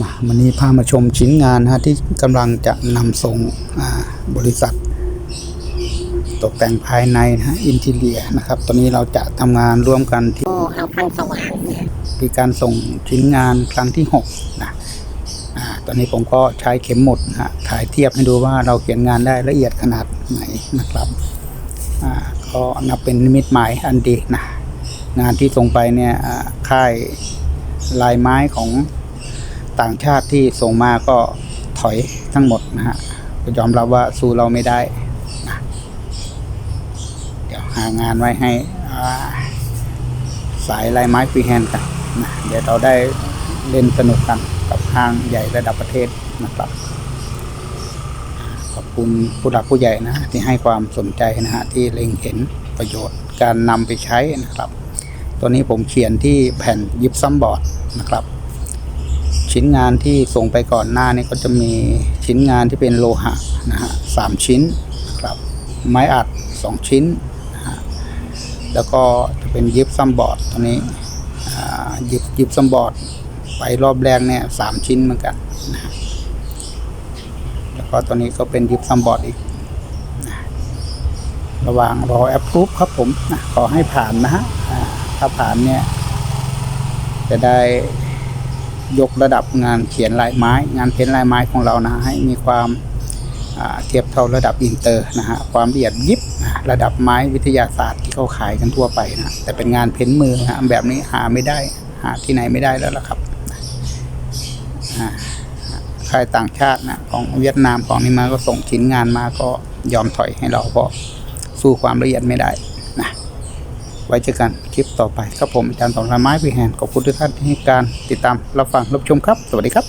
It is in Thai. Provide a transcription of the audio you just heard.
มาวันนี้พามาชมชิ้นงานนะฮะที่กำลังจะนำส่งอ่าบริษัท ตกแต่งภายในนะฮะอินทีเลียนะครับ ตอนนี้เราจะทำงานร่วมกันที่โอ้เอาพันสว่างเนี่ยมีการส่งชิ้นงานครั้งที่6นะอ่าตอนนี้ผมก็ใช้เข็มหมดนะฮะถ่ายเทียบให้ดูว่าเราเขียนงานได้ละเอียดขนาดไหนนะครับอ่าก็นับเป็นนิมิตหมายอันดีนะงานที่ส่งไปเนี่ยอ่าค่ายลายไม้ของ ต่างชาติที่ส่งมาก็ถอยทั้งหมดนะฮะก็ยอมรับว่าสู้เราไม่ได้นะเดี๋ยวหางานไว้ให้สายลายไม้ฟรีแฮนด์กันนะเดี๋ยวเราได้เล่นสนุกกันกับห้างใหญ่ระดับประเทศนะครับ ขอบคุณผู้หลักผู้ใหญ่นะ ที่ให้ความสนใจนะฮะที่เล็งเห็นประโยชน์ การนำไปใช้นะครับ ตัวนี้ผมเขียนที่แผ่นยิบซัมบอร์ดนะครับ ชิ้นงานที่ส่งไปก่อนหน้านี้ก็จะมีชิ้นงานที่เป็นโลหะนะฮะสามชิ้นครับไม้อัดสองชิ้นนะฮะแล้วก็จะเป็นยิปซัมบอร์ดตัวนี้ยิบยิบซัมบอร์ดไปรอบแรกเนี่ยสามชิ้นเหมือนกันนะฮะแล้วก็ตัวนี้ก็เป็นยิบซัมบอร์ดอีกนะระหว่างรอแอปพูฟครับผมนะขอให้ผ่านนะฮะถ้าผ่านเนี่ยจะได้ ยกระดับงานเขียนลายไม้ งานเพ้นลายไม้ของเรานะให้มีความเทียบเท่าระดับอินเตอร์นะฮะความละเอียดยิบระดับไม้วิทยาศาสตร์ที่เขาขายกันทั่วไปนะแต่เป็นงานเพ้นมือนะฮะแบบนี้หาไม่ได้หาที่ไหนไม่ได้แล้วล่ะครับอ่าค่ายต่างชาตินะของเวียดนามของนี่มาก็ส่งชิ้นงานมาก็ยอมถอยให้เราเพราะสู้ความละเอียดไม่ได้ ไว้เจอกันคลิปต่อไปครับผมอาจารย์สองละไม้พิแหนขอบคุณทุกท่านที่ให้การติดตามรับฟังรับชมครับ สวัสดีครับ